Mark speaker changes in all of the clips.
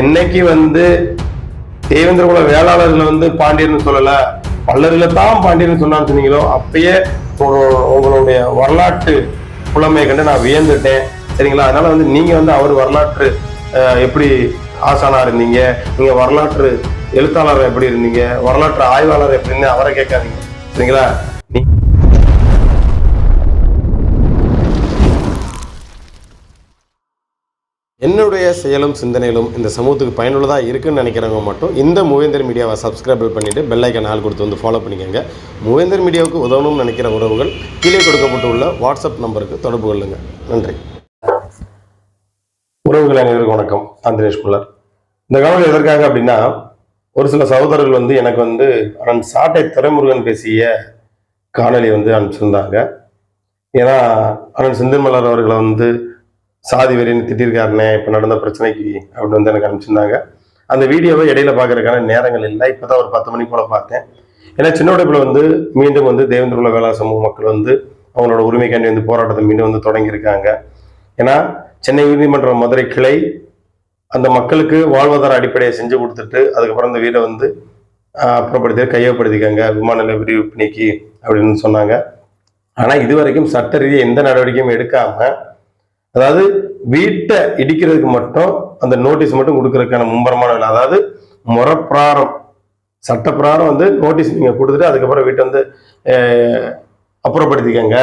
Speaker 1: என்னைக்கு வந்து தேவேந்திர குல வேளாளர்கள் வந்து பாண்டியர்னு சொல்லல பல்லர்களை தான் பாண்டியர்னு சொன்னான்னு சொன்னீங்களோ அப்பயே உங்களுடைய வரலாற்று புலமையை கண்டு நான் வியந்துட்டேன். சரிங்களா? அதனால வந்து நீங்க வந்து அவர் வரலாற்று எப்படி ஆசானா இருந்தீங்க? நீங்க வரலாற்று எழுத்தாளர் எப்படி இருந்தீங்க? வரலாற்று ஆய்வாளர் எப்படி இருந்தீங்க அவரை கேட்காதீங்க. சரிங்களா நீ என்னுடைய செயலும் சிந்தனைகளும் இந்த சமூகத்துக்கு பயனுள்ளதாக இருக்குன்னு நினைக்கிறவங்க மட்டும் இந்த மூவேந்தர் மீடியாவை சப்ஸ்கிரைப் பண்ணிவிட்டு பெல்லைக்கன் ஆள் கொடுத்து வந்து ஃபாலோ பண்ணிக்கோங்க. மூவேந்தர் மீடியாவுக்கு உதவணும்னு நினைக்கிற உறவுகள் கீழே கொடுக்கப்பட்டுள்ள வாட்ஸ்அப் நம்பருக்கு தொடர்பு கொள்ளுங்க. நன்றி. உறவுகள் அனைவருக்கும் வணக்கம். ஆந்திரேஷ் குலர். இந்த காணொலி எதற்காக அப்படின்னா ஒரு சில சகோதரர்கள் வந்து எனக்கு வந்து அண்ணன் சாட்டை துறைமுருகன் பேசிய காணொலி வந்து அனுப்பிச்சிருந்தாங்க. ஏன்னா அண்ணன் செந்தில் மலர் அவர்களை வந்து சாதி வெறின்னு திட்டிருக்காருனே இப்போ நடந்த பிரச்சனைக்கு அப்படின்னு வந்து எனக்கு அனுப்பிச்சிருந்தாங்க. அந்த வீடியோவை இடையில பார்க்கறதுக்கான நேரங்கள் இல்லை. இப்போ தான் ஒரு பத்து மணி போல பார்த்தேன். ஏன்னா சின்ன உடைப்பில் வந்து மீண்டும் வந்து தேவேந்திர வேளா சமூக மக்கள் வந்து அவங்களோட உரிமைக்காண்டி வந்து போராட்டத்தை மீண்டும் வந்து தொடங்கியிருக்காங்க. ஏன்னா சென்னை உயர்நீதிமன்ற மதுரை கிளை அந்த மக்களுக்கு வாழ்வாதார அடிப்படையை செஞ்சு கொடுத்துட்டு அதுக்கப்புறம் அந்த வீடை வந்து அப்புறப்படுத்தி கையப்படுத்திக்காங்க விமான நிலைய விரிவு நீக்கி அப்படின்னு சொன்னாங்க. ஆனால் இதுவரைக்கும் சட்ட ரீதியாக எந்த நடவடிக்கையும் எடுக்காமல் அதாவது வீட்டை இடிக்கிறதுக்கு மட்டும் அந்த நோட்டீஸ் மட்டும் கொடுக்கறதுக்கான மும்பரமான வேலை. அதாவது முறப்பிராரம் சட்டப்பிராரம் வந்து நோட்டீஸ் நீங்கள் கொடுத்துட்டு அதுக்கப்புறம் வீட்டை வந்து அப்புறப்படுத்திக்கோங்க அப்புறப்படுத்திக்கங்க.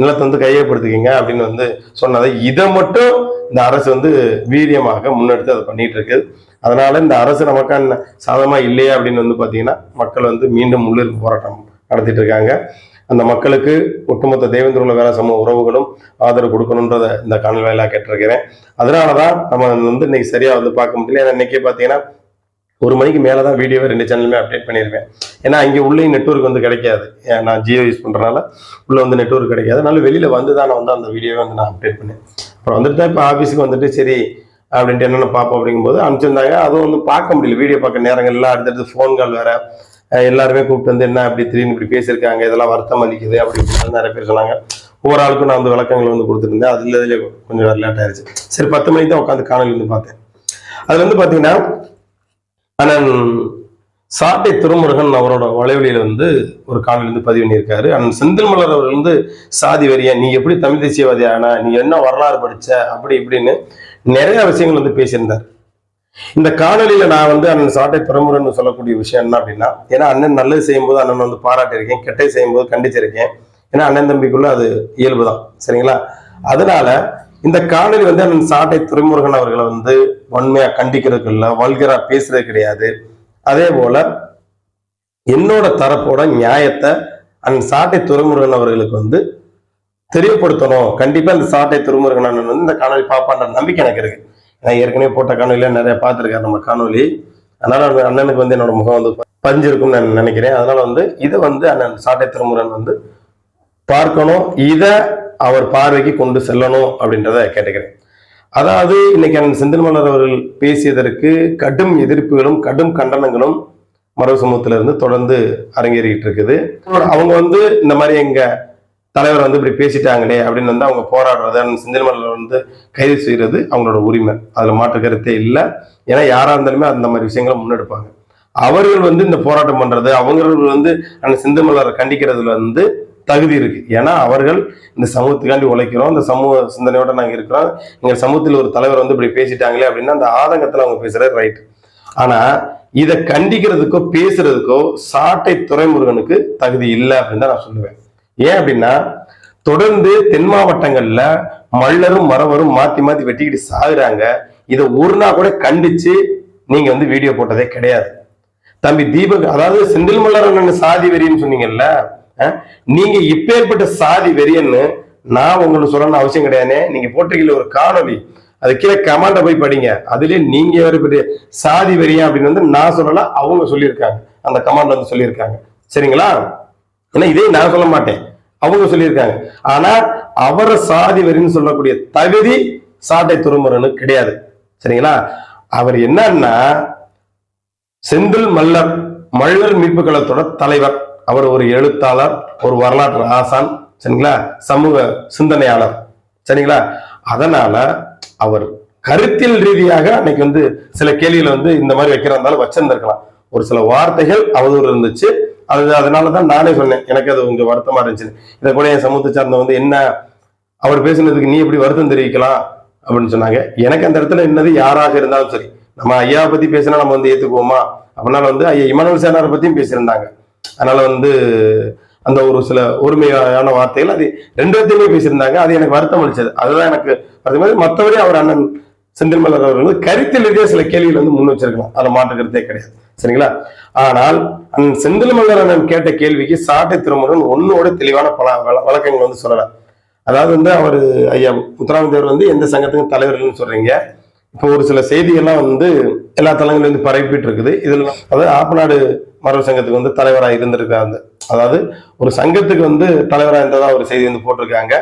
Speaker 1: நிலத்தை வந்து கையப்படுத்திக்கங்க அப்படின்னு வந்து சொன்னதை இதை மட்டும் இந்த அரசு வந்து வீரியமாக முன்னெடுத்து அதை பண்ணிட்டு இருக்குது அதனால இந்த அரசு நமக்கான சாதமாக இல்லையா அப்படின்னு வந்து பார்த்தீங்கன்னா மக்கள் வந்து மீண்டும் உள்ளிருக்கு போராட்டம் நடத்திட்டு இருக்காங்க. அந்த மக்களுக்கு ஒட்டுமொத்த தேவேந்திர உள்ள வேலை சமூக உறவுகளும் ஆதரவு கொடுக்கணுன்றத இந்த காணொலி வாயிலாக கேட்டிருக்கிறேன். அதனால தான் நம்ம வந்து இன்னைக்கு சரியாக வந்து பார்க்க முடியல. ஏன்னா இன்னைக்கே பார்த்தீங்கன்னா ஒரு மணிக்கு மேலே தான் வீடியோவை ரெண்டு சேனலுமே அப்டேட் பண்ணியிருப்பேன் ஏன்னா இங்கே உள்ளேயும் நெட்வொர்க் வந்து கிடைக்காது. ஏன் நான் ஜியோ யூஸ் பண்ணுறனால உள்ளே வந்து நெட்ஒர்க் கிடைக்காது. அதனால வெளியில் வந்து தான் நான் வந்து அந்த வீடியோவை வந்து நான் அப்டேட் பண்ணேன். அப்புறம் வந்துட்டு தான் இப்போ ஆஃபீஸுக்கு வந்துட்டு சரி அப்படின்ட்டு என்னென்ன பார்ப்போம் அப்படிங்கும்போது அனுப்பிச்சிருந்தாங்க. அதுவும் வந்து பார்க்க முடியல. வீடியோ பார்க்க நேரங்கள்லாம் அடுத்தடுத்து ஃபோன் கால் வேறு எல்லாருமே கூப்பிட்டு வந்து என்ன அப்படி திடீர்னு இப்படி பேசியிருக்காங்க இதெல்லாம் வருத்தம் அளிக்குது அப்படி இப்படின்னு நிறைய பேர் சொன்னாங்க. ஒவ்வொரு ஆளுக்கும் நான் வந்து விளக்கங்கள் வந்து கொடுத்துருந்தேன். அதுல இதுல கொஞ்சம் லேட் ஆயிருச்சு. சரி பத்து மணிக்கு தான் உட்காந்து காணொலி வந்து பார்த்தேன். அதுல வந்து பார்த்தீங்கன்னா அண்ணன் சாட்டை திருமுருகன் அவரோட வலைவலியில வந்து ஒரு காணொலி வந்து பதிவு பண்ணியிருக்காரு. அண்ணன் செந்தில் மலர் அவர் வந்து சாதி வரியா நீ எப்படி தமிழ் தேசியவாதி ஆனா நீ என்ன வரலாறு படிச்ச? அப்படி இப்படின்னு நிறைய விஷயங்கள் வந்து பேசியிருந்தார். இந்த காணொலியில நான் வந்து அண்ணன் சாட்டை துறைமுருகன் சொல்லக்கூடிய விஷயம் என்ன அப்படின்னா ஏன்னா அண்ணன் நல்லது செய்யும்போது அண்ணன் வந்து பாராட்டியிருக்கேன் கெட்டை செய்யும்போது கண்டிச்சிருக்கேன். ஏன்னா அண்ணன் தம்பிக்குள்ள அது இயல்பு தான் சரிங்களா? அதனால இந்த காணொலி வந்து அண்ணன் சாட்டை துறைமுருகன் அவர்களை வந்து வன்மையா கண்டிக்கிறதுக்கு இல்லை வல்கரா பேசுறது கிடையாது. அதே போல என்னோட தரப்போட நியாயத்தை அண்ணன் சாட்டை துறைமுருகன் அவர்களுக்கு வந்து தெரியப்படுத்தணும். கண்டிப்பா இந்த சாட்டை துறைமுருகன் அண்ணன் வந்து இந்த காணொலி பாப்பான்ற நம்பிக்கை எனக்கு இருக்கு. நான் ஏற்கனவே போட்ட காணொலியில நிறைய பார்த்துருக்காரு நம்ம காணொலி. அதனால அண்ணனுக்கு வந்து என்னோட முகம் வந்து பதிஞ்சிருக்கும்னு நான் நினைக்கிறேன். அதனால வந்து இதை வந்து அண்ணன் சாட்டை திருமுருகன் வந்து பார்க்கணும். இதை அவர் பார்வைக்கு கொண்டு செல்லணும் அப்படின்றத கேட்டுக்கிறேன். அதாவது இன்னைக்கு அண்ணன் செந்தில் மலர் அவர்கள் பேசியதற்கு கடும் எதிர்ப்புகளும் கடும் கண்டனங்களும் மரபு சமூகத்திலிருந்து தொடர்ந்து அரங்கேறிக்கிட்டு இருக்குது. அவங்க வந்து இந்த மாதிரி எங்க தலைவர் வந்து இப்படி பேசிட்டாங்களே அப்படின்னு வந்து அவங்க போராடுறது செந்தில்மலர் வந்து கைது செய்யறது அவங்களோட உரிமை. அதில் மாற்று கருத்தே இல்லை. ஏன்னா யாராக இருந்தாலுமே அந்த மாதிரி விஷயங்களை முன்னெடுப்பாங்க. அவர்கள் வந்து இந்த போராட்டம் பண்ணுறது அவர்கள் வந்து அந்த செந்தில்மலரை கண்டிக்கிறதுல வந்து தகுதி இருக்கு. ஏன்னா அவர்கள் இந்த சமூகத்துக்காண்டி உழைக்கிறோம். இந்த சமூக சிந்தனையோட நாங்கள் இருக்கிறோம். எங்கள் சமூகத்தில் ஒரு தலைவர் வந்து இப்படி பேசிட்டாங்களே அப்படின்னா அந்த ஆதங்கத்தில் அவங்க பேசுறது ரைட் ஆனா இதை கண்டிக்கிறதுக்கோ பேசுறதுக்கோ சாட்டை துறைமுருகனுக்கு தகுதி இல்லை அப்படின்னு தான் நான் சொல்லுவேன். ஏன் அப்படின்னா தொடர்ந்து தென் மாவட்டங்கள்ல மல்லரும் மரவரும் மாத்தி மாத்தி வெட்டிக்கிட்டு சாகுறாங்க. இதை ஒரு நாள் கூட கண்டிச்சு நீங்க வந்து வீடியோ போட்டதே கிடையாது. தம்பி தீபக் அதாவது செந்தில் மல்லர் சாதி வெறியன்னு சொன்னீங்கல்ல நீங்க இப்பேற்பட்ட சாதி வெறியன்னு நான் உங்களுக்கு சொல்லணும்னு அவசியம் கிடையாதுனே நீங்க போட்டிருக்கீங்க ஒரு காணொலி அது கீழே கமாண்ட போய் படிங்க. அதுலயே நீங்க ஒரு பெரிய சாதி வெறியா அப்படின்னு வந்து நான் சொல்லல அவங்க சொல்லியிருக்காங்க. அந்த கமாண்ட் வந்து சொல்லியிருக்காங்க. சரிங்களா? ஏன்னா இதே நான் சொல்ல மாட்டேன். அவங்க சொல்லியிருக்காங்க. ஆனா அவரை சாதி வரின்னு சொல்லக்கூடிய தகுதி சாட்டை துறைமுருகனுக்கு கிடையாது. சரிங்களா? அவர் என்னன்னா செந்தில் மல்லர் மல்லர் மீட்பு கழகத்தோட தலைவர். அவர் ஒரு எழுத்தாளர் ஒரு வரலாற்று ஆசான் சரிங்களா? சமூக சிந்தனையாளர். சரிங்களா? அதனால அவர் கருத்தியல் ரீதியாக அன்னைக்கு வந்து சில கேள்விகளை வந்து இந்த மாதிரி வைக்கிறதாலும் வச்சிருந்திருக்கலாம். ஒரு சில வார்த்தைகள் அவதூறு இருந்துச்சு. அது அதனாலதான் நானே சொன்னேன் எனக்கு அது கொஞ்சம் வருத்தமா இருந்துச்சு. இதை கூட என் சமூகத்தை சார்ந்த வந்து என்ன அவர் பேசுனதுக்கு நீ எப்படி வருத்தம் தெரிவிக்கலாம் அப்படின்னு சொன்னாங்க. எனக்கு அந்த இடத்துல என்னது யாராக இருந்தாலும் சரி நம்ம ஐயாவை பத்தி பேசினா நம்ம வந்து ஏத்துக்குவோமா? அப்படினால வந்து ஐயா இமானுவல் சேனாரை பத்தியும் பேசியிருந்தாங்க. அதனால வந்து அந்த ஒரு சில ஒருமையான வார்த்தைகள் அது ரெண்டு பேர்த்தையுமே பேசியிருந்தாங்க. அது எனக்கு வருத்தம் அளிச்சது அதுதான் எனக்கு அது மாதிரி மற்றபடி அவர் அண்ணன் செந்தில்மலர் அவர்கள் வந்து கருத்தில் சில கேள்விகள் வந்து முன் வச்சிருக்கலாம். அதை மாற்றுக்கிறதே கிடையாது. சரிங்களா? ஆனால் அந்த செந்தில் மலர் அண்ணன் கேட்ட கேள்விக்கு சாட்டை திருமுருகன் ஒன்னோட தெளிவான பல வழக்கங்கள் வந்து சொல்லல. அதாவது வந்து அவர் ஐயா முத்துராமதேவர் வந்து எந்த சங்கத்துக்கும் தலைவர்கள்னு சொல்றீங்க. இப்போ ஒரு சில செய்திகள்லாம் வந்து எல்லா தளங்களும் வந்து பரப்பிட்டு இருக்குது இதுல அதாவது ஆப்பநாடு மரபு சங்கத்துக்கு வந்து தலைவராக இருந்திருக்காங்க. அதாவது ஒரு சங்கத்துக்கு வந்து தலைவராக இருந்ததா ஒரு செய்தி வந்து போட்டிருக்காங்க.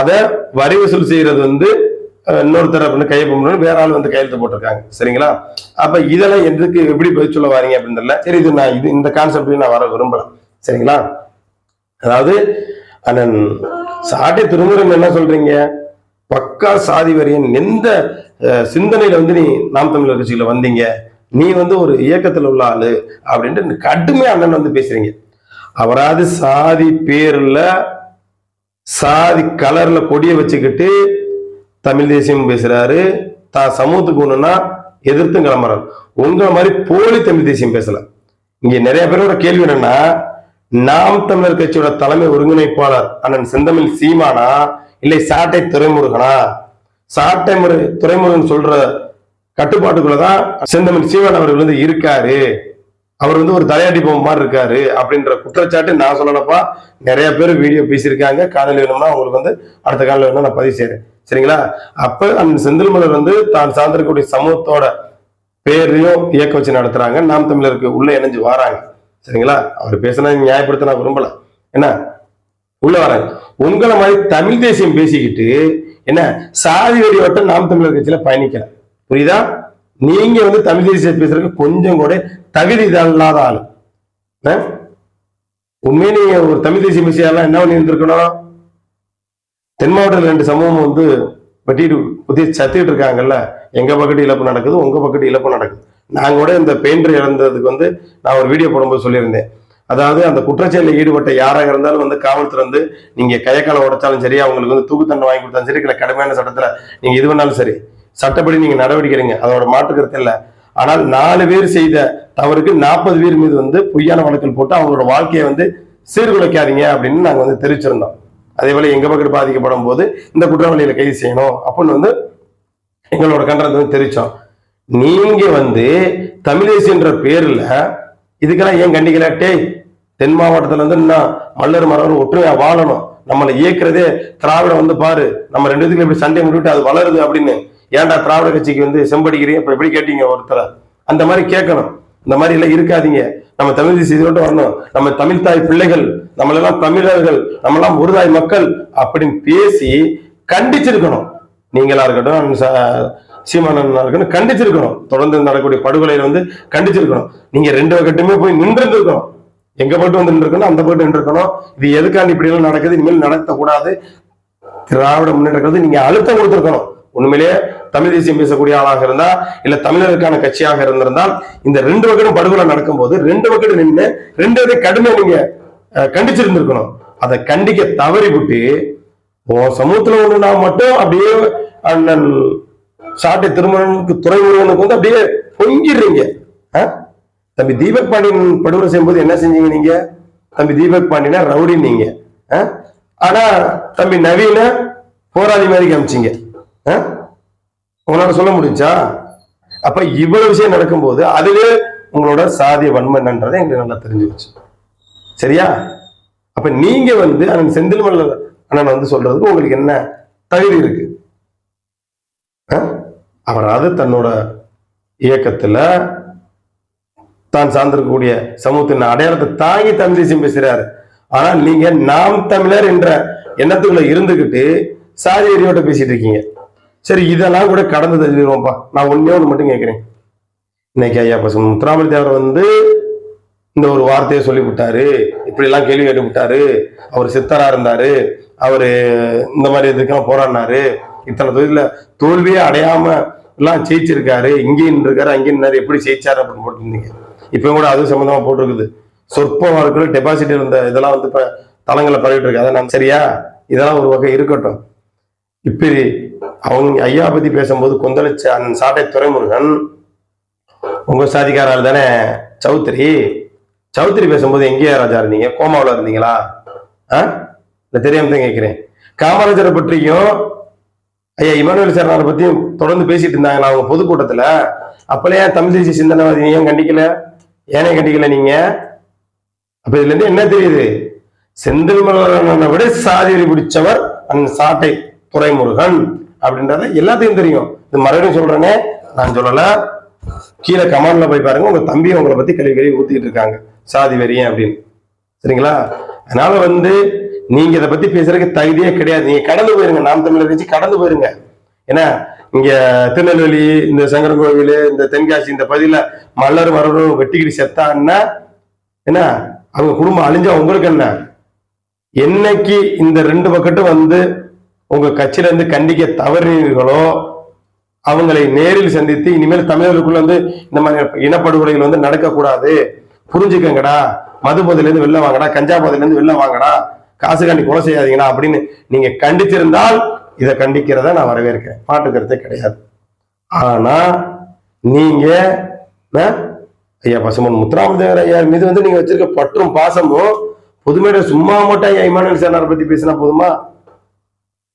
Speaker 1: அதை வரி வசூல் செய்யறது வந்து இன்னொருத்தர் அப்படின்னு கையெழுத்து கையொப்பம் வேற ஆள் வந்து கையெழுத்து போட்டிருக்காங்க. சரிங்களா? அப்ப இதெல்லாம் எதுக்கு எப்படி பதில் சொல்ல வாரீங்க அப்படின்னு தெரியல. சரி இது நான் இது இந்த கான்செப்ட் நான் வர விரும்பலாம் சரிங்களா? அதாவது அண்ணன் சாட்டை திருமுருகன் என்ன சொல்றீங்க? பக்கா சாதி வரியன் எந்த சிந்தனையில வந்து நீ நாம் தமிழர் கட்சியில வந்தீங்க? நீ வந்து ஒரு இயக்கத்தில் உள்ள ஆளு அப்படின்ட்டு கடுமையா அண்ணன் வந்து பேசுறீங்க. அவராது சாதி பேர்ல சாதி கலர்ல கொடியை வச்சுக்கிட்டு தமிழ் தேசியம் பேசுறாரு. தான் சமூகத்துக்கு ஒண்ணுன்னா எதிர்த்தும் கிளம்புறாரு. உங்களை மாதிரி போலி தமிழ் தேசியம் பேசல. இங்க நிறைய பேரோட கேள்வி என்னன்னா நாம் தமிழர் கட்சியோட தலைமை ஒருங்கிணைப்பாளர் அண்ணன் செந்தமிழ் சீமானா இல்லை சாட்டை துறைமுருகனா? சாட்டை முறை துறைமுருகன் சொல்ற கட்டுப்பாட்டுக்குள்ளதான் செந்தமிழ் சீமான் அவர்கள் வந்து இருக்காரு. அவர் வந்து ஒரு தலையாட்டி பொம்மை மாதிரி இருக்காரு அப்படின்ற குற்றச்சாட்டு நான் சொல்லலப்பா நிறைய பேர் வீடியோ பேசியிருக்காங்க. காணொலி வேணும்னா உங்களுக்கு வந்து அடுத்த காலையில் வேணும்னா நான் பதிவு செய்கிறேன் சரிங்களா? அப்ப அந்த செந்தில் மலர் வந்து தான் சார்ந்திருக்கக்கூடிய சமூகத்தோட பேரையும் இயக்க வச்சு நடத்துறாங்க. நாம் தமிழருக்கு உள்ள இணைஞ்சு வராங்க. சரிங்களா? அவர் பேசினா நியாயப்படுத்த நான் விரும்பல. என்ன? உள்ள வராங்க உங்களை மாதிரி தமிழ் தேசியம் பேசிக்கிட்டு என்ன? சாதி வெறி வட்டம் நாம் தமிழர் கட்சியில பயணிக்கல. புரியுதா? நீங்க வந்து தமிழ் தேசியம் பேசுறதுக்கு கொஞ்சம் கூட தகுதி இல்லாத ஆளு. ஆ? உண்மையே நீங்க ஒரு தமிழ் தேசிய பேசியாலாம் என்ன பண்ணி இருந்திருக்கணும் தென் மாவட்டத்தில் ரெண்டு சம்பவம் வந்து வெட்டிட்டு குத்தி சத்திட்டு இருக்காங்கல்ல எங்கள் பக்கத்து இழப்பு நடக்குது உங்கள் பக்கத்து இழப்பு நடக்குது. நாங்கள் கூட இந்த பெயிண்டர் இழந்ததுக்கு வந்து நான் ஒரு வீடியோ போடும்போது சொல்லியிருந்தேன். அதாவது அந்த குற்றச்செயலில் ஈடுபட்ட யாராக இருந்தாலும் வந்து காவல்துறை வந்து நீங்க கையக்கால உடைச்சாலும் சரி அவங்களுக்கு வந்து தூக்கு வாங்கி கொடுத்தாலும் சரி இல்லை கடுமையான சட்டத்தில் நீங்கள் இது பண்ணாலும் சரி சட்டப்படி நீங்கள் நடவடிக்கைங்க அதோட மாற்றுக்கிறது இல்லை. ஆனால் நாலு பேர் செய்த தவறுக்கு நாற்பது பேர் மீது வந்து பொய்யான வழக்கில் போட்டு அவங்களோட வாழ்க்கையை வந்து சீர்குலைக்காதீங்க அப்படின்னு நாங்கள் வந்து தெரிவிச்சிருந்தோம். அதே போல எங்க பக்கத்து பாதிக்கப்படும் போது இந்த குற்றவாளியில கைது செய்யணும் அப்படின்னு வந்து எங்களோட கண்டனத்தை வந்து தெரிவிச்சோம். நீங்க வந்து தமிழேசின்ற பேர்ல இதுக்கெல்லாம் ஏன் கண்டிக்கல? டேய் தென் மாவட்டத்துல இருந்து இன்னும் மல்லர் மரம் ஒற்றுமையா வாழணும். நம்மளை இயக்குறதே திராவிடம் வந்து பாரு. நம்ம ரெண்டு இதுக்கு எப்படி சண்டை முடிவிட்டு அது வளருது அப்படின்னு. ஏன்டா திராவிட கட்சிக்கு வந்து செம்படிக்கிறீங்க? இப்ப எப்படி கேட்டீங்க ஒருத்தரை? அந்த மாதிரி கேட்கணும். இந்த மாதிரி எல்லாம் இருக்காதீங்க. நம்ம தமிழ் தேசிய வரணும். நம்ம தமிழ் தாய் பிள்ளைகள் நம்மளெல்லாம் தமிழர்கள் நம்மளாம் ஒரு தாய் மக்கள் அப்படின்னு பேசி கண்டிச்சிருக்கணும். நீங்களா இருக்கட்டும் ச- சீமானனா இருக்கட்டும் கண்டிச்சிருக்கணும். தொடர்ந்து நடக்கக்கூடிய படுகொலையில வந்து கண்டிச்சிருக்கணும். நீங்க ரெண்டு பக்கத்துமே போய் நின்றுருக்கணும் எங்க போட்டு வந்து நின்றுக்கணும் அந்த போட்டு நின்றுக்கணும் இது எதுக்காண்டி இப்படி எல்லாம் நடக்குது? இனிமேல் நடத்தக்கூடாது. திராவிட முன்னேற்ற நீங்க அழுத்தம் கொடுத்துருக்கணும். உண்மையிலேயே தமிழ் தேசியம் பேசக்கூடிய ஆளாக இருந்தா இல்ல தமிழருக்கான கட்சியாக இருந்திருந்தால் இந்த ரெண்டு வகையும் படுகொலை நடக்கும்போது ரெண்டு வகையும் நின்று ரெண்டு இதை கடுமையா நீங்க கண்டிச்சிருந்திருக்கணும் அதை கண்டிக்க தவறி விட்டு உன் சமூகத்துல ஒண்ணுனா மட்டும் அப்படியே அண்ணன் சாட்டை திருமணனுக்கு துறைமுருகனுக்கு வந்து அப்படியே பொங்கிடுறீங்க ஆ? தம்பி தீபக் பாண்டியன் படுகொலை செய்யும்போது என்ன செஞ்சீங்க நீங்க தம்பி தீபக் பாண்டியனா ரவுடி நீங்க ஆ? ஆனா தம்பி நவீன போராளி மாதிரி காமிச்சீங்க ஆ? உங்களால சொல்ல முடிஞ்சா? அப்ப இவ்வளவு விஷயம் நடக்கும்போது அதுவே உங்களோட சாதிய வன்மை எங்களுக்கு நல்லா தெரிஞ்சு வச்சு சரியா? அப்ப நீங்க வந்து அண்ணன் செந்தில் மல்ல அண்ணன் வந்து சொல்றதுக்கு உங்களுக்கு என்ன தகுதி இருக்கு? ஆ? அவராவது தன்னோட இயக்கத்துல தான் சார்ந்திருக்கக்கூடிய சமூகத்தின் அடையாளத்தை தாங்கி தமிழ் தேசியம் பேசுறாரு ஆனால் நீங்க நாம் தமிழர் என்ற எண்ணத்துக்குள்ள இருந்துகிட்டு சாதி எரியோட்ட பேசிட்டு இருக்கீங்க. சரி இதெல்லாம் கூட கடந்து தெரிஞ்சுக்கிறோம்ப்பா நான் ஒண்ணே ஒன்று மட்டும் கேட்குறேன் இன்னைக்கு ஐயா பசங்க முத்துராமலிங்க தேவர் வந்து இந்த ஒரு வார்த்தையை சொல்லி விட்டாரு கேள்வி கேட்டு விட்டாரு அவர் சித்தரா இருந்தாரு. அவர் இந்த மாதிரி இதுக்கெல்லாம் போராடினாரு. இத்தனை தொழில தோல்வியே அடையாம எல்லாம் ஜெயிச்சிருக்காரு. இங்கேயும் இருக்காரு அங்கேயும் நின்னாரு, எப்படி ஜெயிச்சாரு அப்படின்னு போட்டிருந்தீங்க. இப்போ கூட அது சம்மந்தமாக போட்டிருக்குது. சொற்ப இருக்கிற டெபாசிட் இருந்த இதெல்லாம் வந்து இப்போ தளங்களை பரவிட்டு இருக்கு. அதெல்லாம் சரியா? இதெல்லாம் ஒரு வகை இருக்கட்டும். இப்படி அவங்க ஐயா பத்தி பேசும்போது கொந்தளிச்ச அண்ணன் சாட்டை துறைமுருகன் உங்க சாதிக்காரால் தானே சௌத்ரி. சௌத்ரி பேசும்போது எங்கேயா ராஜா இருந்தீங்க? கோமாவில் இருந்தீங்களா? ஆ? இல்ல தெரியாம தான் கேட்குறேன் காமராஜரை பற்றியும் ஐயா இமானுவேல் சாரனாரை பற்றியும் தொடர்ந்து பேசிட்டு இருந்தாங்களா அவங்க பொதுக்கூட்டத்தில்? அப்பலே ஏன் தமிழ் தேசிய சிந்தனைவாதி ஏன் கண்டிக்கல? ஏனே கண்டிக்கல நீங்க? அப்ப இதுல இருந்து என்ன தெரியுது? செந்தில் மலரனை விட சாதி பிடிச்சவர் அந்த சாட்டை துறைமுருகன். அப்படின்றத எல்லாத்தையும் தெரியும். இது மறுபடியும் சொல்றேனே நான் சொல்லல. கீழே கமாண்ட்ல போய் பாருங்க. உங்க தம்பி உங்களை பத்தி கழுவி கழுவி ஊத்திட்டு இருக்காங்க. சாதி வெறியன் அப்படின்னு. சரிங்களா? அதனால வந்து நீங்க இதை பத்தி பேசுறதுக்கு தகுதியே கிடையாது. நீங்க கடந்து போயிருங்க. நாம் தமிழர் கட்சி கடந்து போயிருங்க. ஏன்னா இங்க திருநெல்வேலி இந்த சங்கரன் கோவில் இந்த தென்காசி இந்த பகுதியில மல்லர் மரரும் வெட்டிக்கிட்டு செத்தான்னா என்ன? அவங்க குடும்பம் அழிஞ்சா உங்களுக்கு என்ன? என்னைக்கு இந்த ரெண்டு பக்கட்டும் வந்து உங்க கட்சியிலேருந்து கண்டிக்க தவறினீர்களோ அவங்களை நேரில் சந்தித்து இனிமேல் தமிழர்களுக்குள்ள வந்து இந்த மாதிரி இனப்படுகொலைகள் வந்து நடக்கக்கூடாது. புரிஞ்சுக்கங்கடா. மது போதையில வெளில வாங்கடா கஞ்சா போதையில வெளில வாங்கடா. காசு காண்டி கொலை செய்யாதீங்கடா அப்படின்னு நீங்க கண்டிச்சிருந்தால் இதை கண்டிக்கிறத நான் வரவேற்கிறேன். பாட்டு கருத்தே கிடையாது. ஆனா நீங்க ஆ, ஐயா பசுமன் முத்துராமதேவர் ஐயா மீது வந்து நீங்க வச்சிருக்க பற்றும் பாசமும் புதுமையில சும்மா மட்டும் ஐயா இமானுவேல் சேனாரை பத்தி பேசினா போதுமா?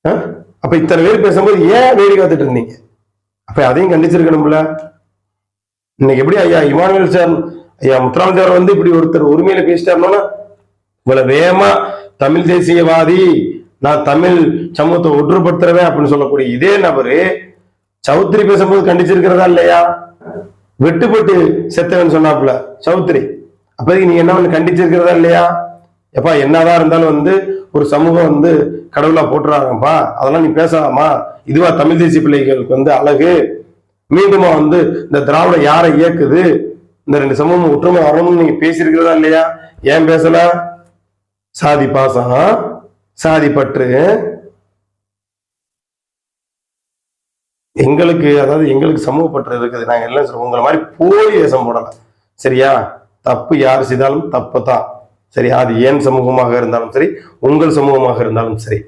Speaker 1: அப்ப இத்தனை பேர் பேசும்போது ஏன் வேடி காத்துட்டு இருந்தீங்க? அப்ப அதையும் கண்டிச்சிருக்கணும்ல. இன்னைக்கு எப்படி ஐயா இமானுவேல் சார் ஐயா முத்துராமதேவர் வந்து இப்படி ஒருத்தர் உரிமையில பேசிட்டாருன்னா இவ்வளவு வேகமா தமிழ் தேசியவாதி நான் தமிழ் சமூகத்தை ஒற்றுப்படுத்துறவேன் அப்படின்னு சொல்லக்கூடிய இதே நபரு சௌத்ரி பேசும்போது கண்டிச்சிருக்கிறதா இல்லையா? வெட்டுப்பட்டு செத்தவன் சொன்னாப்புல சௌத்ரி. அப்போதைக்கு நீங்க என்ன பண்ணி கண்டிச்சிருக்கிறதா இல்லையா? எப்பா என்னதான் இருந்தாலும் வந்து ஒரு சமூகம் வந்து கடவுளா போட்டுறாங்கப்பா. அதெல்லாம் நீ பேசலாமா இதுவா தமிழ் தேசிய பிள்ளைகளுக்கு வந்து அழகு. மீண்டுமா வந்து இந்த திராவிடம் யாரை இயக்குது? இந்த ரெண்டு சமூகம் ஒற்றுமை வரணும்னு நீங்க பேசியிருக்கிறதா இல்லையா? ஏன் பேசல? சாதி பாசம் சாதி பற்று. எங்களுக்கு அதாவது எங்களுக்கு சமூக பற்று இருக்குது. நாங்க எல்லாம் உங்களை மாதிரி போலி வேஷம் போடலாம் சரியா? தப்பு யார் செய்தாலும் தப்பு தான். சரி அது ஏன் சமூகமாக இருந்தாலும் சரி உங்கள் சமூகமாக இருந்தாலும் சரி.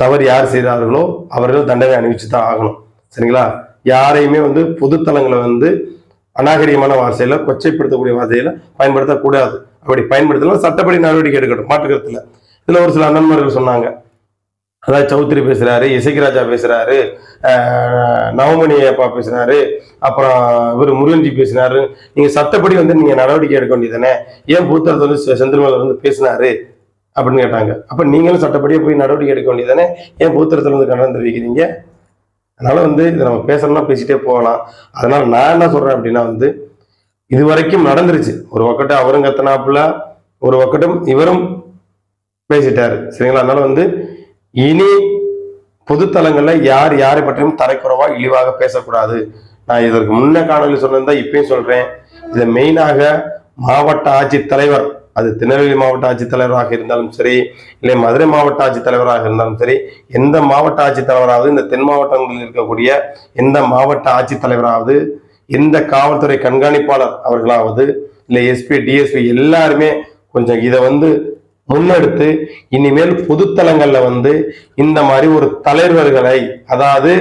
Speaker 1: தவறு யார் செய்தார்களோ அவர்கள் தண்டனை அணிவிச்சு தான் ஆகணும். சரிங்களா? யாரையுமே வந்து பொதுத்தலங்களை வந்து அநாகரிகமான வார்த்தையில கொச்சைப்படுத்தக்கூடிய வார்த்தையில பயன்படுத்தக்கூடாது. அப்படி பயன்படுத்தலாம் சட்டப்படி நடவடிக்கை எடுக்கணும் மாற்றுக்கருத்துல. இதுல ஒரு சில அண்ணன்மார்கள் சொன்னாங்க. அதாவது சௌத்ரி பேசுறாரு இசைக்கிராஜா பேசுறாரு நவமணி அப்பா பேசுனாரு அப்புறம் இவர் முருகன்ஜி பேசினாரு நீங்க சட்டப்படி வந்து நீங்க நடவடிக்கை எடுக்க வேண்டியதானே ஏன் பூத்தரத்து வந்து செ- செந்தில்மலர் வந்து பேசினாரு? அப்படின்னு கேட்டாங்க. அப்ப நீங்களும் சட்டப்படியே போய் நடவடிக்கை எடுக்க வேண்டியதானே ஏன் பூத்தரத்துல வந்து கண்டனம் தெரிவிக்கிறீங்க? அதனால வந்து இதை நம்ம பேசணும்னா பேசிட்டே போகலாம். அதனால நான் என்ன சொல்றேன் அப்படின்னா வந்து இது வரைக்கும் நடந்துருச்சு. ஒரு பக்கட்டும் அவரும் கத்தனாப்புல ஒரு பக்கட்டும் இவரும் பேசிட்டாரு. சரிங்களா? அதனால வந்து இனி பொதுத்தலங்களில் யார் யாரை பற்றியும் தரைக்குறவா இழிவாக பேசக்கூடாது. நான் இதற்கு முன்ன காணொலி சொன்னதா இப்பயும் சொல்றேன். இதை மெயினாக மாவட்ட ஆட்சித்தலைவர் அது திருநெல்வேலி மாவட்ட ஆட்சித்தலைவராக இருந்தாலும் சரி இல்லை மதுரை மாவட்ட ஆட்சித்தலைவராக இருந்தாலும் சரி எந்த மாவட்ட ஆட்சித்தலைவராவது இந்த தென் மாவட்டங்களில் இருக்கக்கூடிய எந்த மாவட்ட ஆட்சித்தலைவராவது எந்த காவல்துறை கண்காணிப்பாளர் அவர்களாவது இல்லை எஸ்பி டிஎஸ்பி எல்லாருமே கொஞ்சம் இதை வந்து முன்னெடுத்து இனிமேல் பொதுத்தலங்கள்ல வந்து இந்த மாதிரி ஒரு தலைவர்களை அதாவது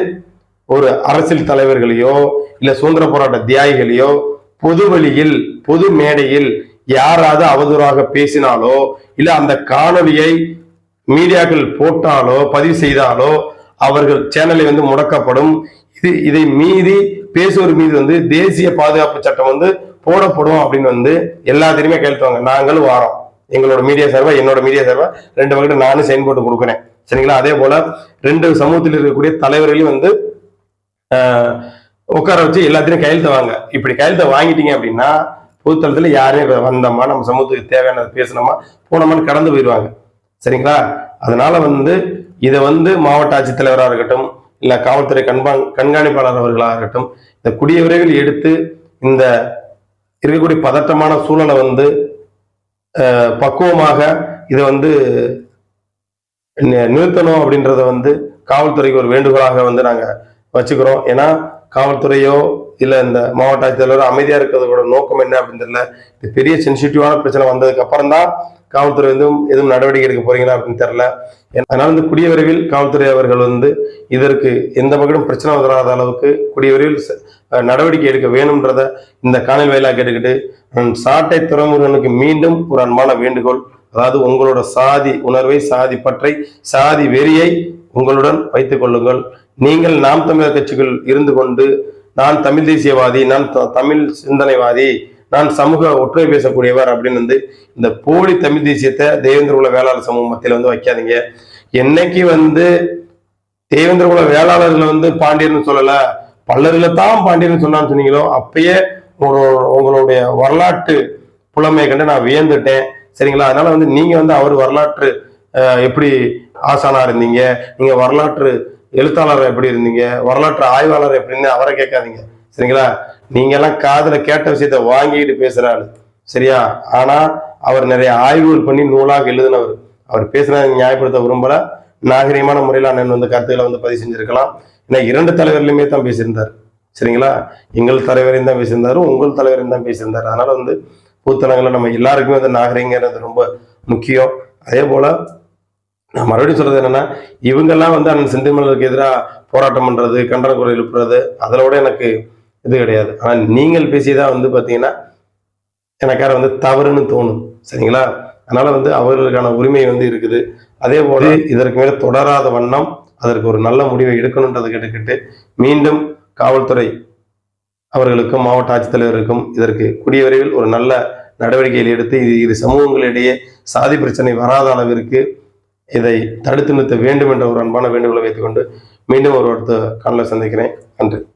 Speaker 1: ஒரு அரசியல் தலைவர்களையோ இல்ல சுதந்திர போராட்ட தியாகிகளையோ பொது வழியில் பொது மேடையில் யாராவது அவதூறாக பேசினாலோ இல்ல அந்த காணொலியை மீடியாக்கள் போட்டாலோ பதிவு செய்தாலோ அவர்கள் சேனலை வந்து முடக்கப்படும். இது இதை மீறி பேசுவோர் மீது வந்து தேசிய பாதுகாப்பு சட்டம் வந்து போடப்படும் அப்படின்னு வந்து எல்லாத்திலுமே கேள்விவாங்க நாங்களும் வாரோம். எங்களோட மீடியா சார்பாக என்னோட மீடியா சார்பாக ரெண்டு பக்கத்து நானும் சைன் போட்டு கொடுக்குறேன். சரிங்களா? அதே போல ரெண்டு சமூகத்தில் இருக்கக்கூடிய தலைவர்களையும் வந்து உட்கார வச்சு எல்லாத்தையும் கையெழுத்து வாங்க. இப்படி கையெழுத்த வாங்கிட்டீங்க அப்படின்னா பொதுத்தளத்தில் யாரையும் வந்தோமா நம்ம சமூகத்துக்கு தேவையானது பேசணுமா போனோமான்னு கடந்து போயிடுவாங்க. சரிங்களா? அதனால வந்து இதை வந்து மாவட்ட ஆட்சித்தலைவராக இருக்கட்டும் இல்லை காவல்துறை கண்பா கண்காணிப்பாளர் அவர்களாக இருக்கட்டும் இந்த குடிய விரைவில் எடுத்து இந்த இருக்கக்கூடிய பதட்டமான சூழலை வந்து பக்குவமாக இதை வந்து நிறுத்தணும் அப்படின்றத வந்து காவல்துறைக்கு ஒரு வேண்டுகோளாக வந்து நாங்கள் வச்சுக்கிறோம். ஏன்னா காவல்துறையோ இல்லை இந்த மாவட்ட ஆட்சியாளரோ அமைதியாக இருக்கிறதோட நோக்கம் என்ன அப்படின்னு தெரியல. இது பெரிய சென்சிட்டிவான பிரச்சனை வந்ததுக்கு அப்புறம் தான் காவல்துறை வந்து எதுவும் நடவடிக்கை எடுக்க போறீங்களா அப்படின்னு தெரியல. அதனால வந்து கூடிய விரைவில் காவல்துறை அவர்கள் வந்து இதற்கு எந்த பக்கமும் பிரச்சனை வந்துடாத அளவுக்கு கூடிய விரைவில் நடவடிக்கை எடுக்க வேணும்ன்றத இந்த காணல் வாயிலாக கேட்டுக்கிட்டு சாட்டை துறைமுருகனுக்கு மீண்டும் ஒரு அன்பான வேண்டுகோள். அதாவது உங்களோட சாதி உணர்வை சாதி பற்றை சாதி வெறியை உங்களுடன் வைத்துக் கொள்ளுங்கள். நீங்கள் நாம் தமிழர் கட்சிகள் இருந்து கொண்டு நான் தமிழ் தேசியவாதி நான் த- தமிழ் சிந்தனைவாதி நான் சமூக ஒற்றுமை பேசக்கூடியவர் அப்படின்னு வந்து இந்த போலி தமிழ் தேசியத்தை தேவேந்திர குல வேளாளர் சமூக மத்தியில வந்து வைக்காதீங்க. என்னைக்கு வந்து தேவேந்திர குல வேளாளர்கள் வந்து பாண்டியர்னு சொல்லலை பல்லரில் தான் பாண்டியன் சொன்னான்னு சொன்னீங்களோ அப்பயே உங்களோட உங்களுடைய வரலாற்று புலமை கண்டு நான் வியந்துட்டேன். சரிங்களா? அதனால வந்து நீங்க வந்து அவர் வரலாற்று எப்படி ஆசானா இருந்தீங்க? நீங்க வரலாற்று எழுத்தாளர் எப்படி இருந்தீங்க? வரலாற்று ஆய்வாளர் எப்படின்னு அவரை கேட்காதீங்க. சரிங்களா? நீங்க எல்லாம் காதுல கேட்ட விஷயத்த வாங்கிட்டு பேசுறாரு சரியா? ஆனா அவர் நிறைய ஆய்வுகள் பண்ணி நூலாக எழுதினவர். அவர் பேசுனதை நியாயப்படுத்த விரும்பல. நாகரீகமான முறையில் அண்ணன் வந்து கருத்துக்களை வந்து பதிவு செஞ்சிருக்கலாம். ஏன்னா இரண்டு தலைவர்லையுமே தான் பேசியிருந்தார். சரிங்களா? எங்கள் தலைவரையும் தான் பேசியிருந்தாரு உங்கள் தலைவரையும் தான் பேசியிருந்தாரு. அதனால வந்து பூத்தலங்களை நம்ம எல்லாருக்குமே வந்து நாகரிகங்கிறது ரொம்ப முக்கியம். அதே போல நான் மறுபடியும் சொல்றது என்னன்னா இவங்கெல்லாம் வந்து அண்ணன் செந்திமலருக்கு எதிராக போராட்டம் பண்றது கண்டன குரல் எழுப்புறது அதில் விட எனக்கு இது கிடையாது. ஆனா நீங்கள் பேசியதான் வந்து பாத்தீங்கன்னா எனக்கார வந்து தவறுன்னு தோணும். சரிங்களா? அதனால வந்து அவர்களுக்கான உரிமை வந்து இருக்குது. அதே போல இதற்கு மேல தொடராத வண்ணம் அதற்கு ஒரு நல்ல முடிவை எடுக்கணுன்றதை கேட்டுக்கிட்டு மீண்டும் காவல்துறை அவர்களுக்கும் மாவட்ட ஆட்சித்தலைவருக்கும் இதற்கு கூடிய விரைவில் ஒரு நல்ல நடவடிக்கைகள் எடுத்து இது இரு சமூகங்களிடையே சாதி பிரச்சனை வராத அளவிற்கு இதை தடுத்து நிறுத்த வேண்டும் என்ற ஒரு அன்பான வேண்டுகோளை வைத்துக்கொண்டு மீண்டும் ஒரு அடுத்த கண்ணில் சந்திக்கிறேன். நன்றி.